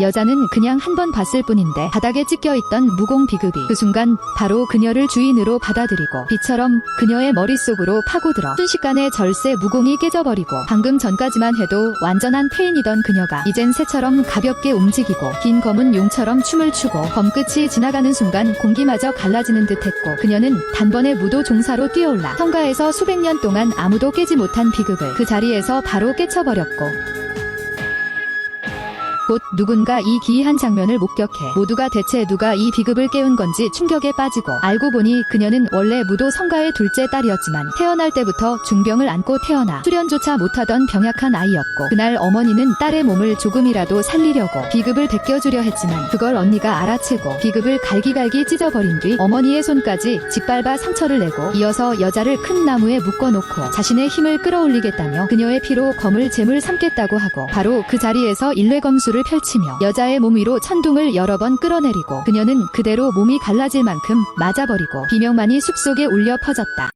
여자는 그냥 한 번 봤을 뿐인데 바닥에 찢겨 있던 무공 비급이 그 순간 바로 그녀를 주인으로 받아들이고 비처럼 그녀의 머릿속으로 파고들어 순식간에 절세 무공이 깨져버리고 방금 전까지만 해도 완전한 폐인이던 그녀가 이젠 새처럼 가볍게 움직이고 긴 검은 용처럼 춤을 추고 검끝이 지나가는 순간 공기마저 갈라지는 듯했고 그녀는 단번에 무도 종사로 뛰어올라 성가에서 수백 년 동안 아무도 깨지 못한 비극을 그 자리에서 바로 깨쳐버렸고 곧 누군가 이 기이한 장면을 목격해 모두가 대체 누가 이 비급을 깨운 건지 충격에 빠지고 알고 보니 그녀는 원래 무도 성가의 둘째 딸이었지만 태어날 때부터 중병을 안고 태어나 수련조차 못하던 병약한 아이였고 그날 어머니는 딸의 몸을 조금이라도 살리려고 비급을 벗겨주려 했지만 그걸 언니가 알아채고 비급을 갈기갈기 찢어버린 뒤 어머니의 손까지 짓밟아 상처를 내고 이어서 여자를 큰 나무에 묶어놓고 자신의 힘을 끌어올리겠다며 그녀의 피로 검을 재물 삼겠다고 하고 바로 그 자리에서 일뇌검수 를 펼치며 여자의 몸 위로 천둥을 여러 번 끌어내리고 그녀는 그대로 몸이 갈라질 만큼 맞아버리고 비명만이 숲속에 울려 퍼졌다.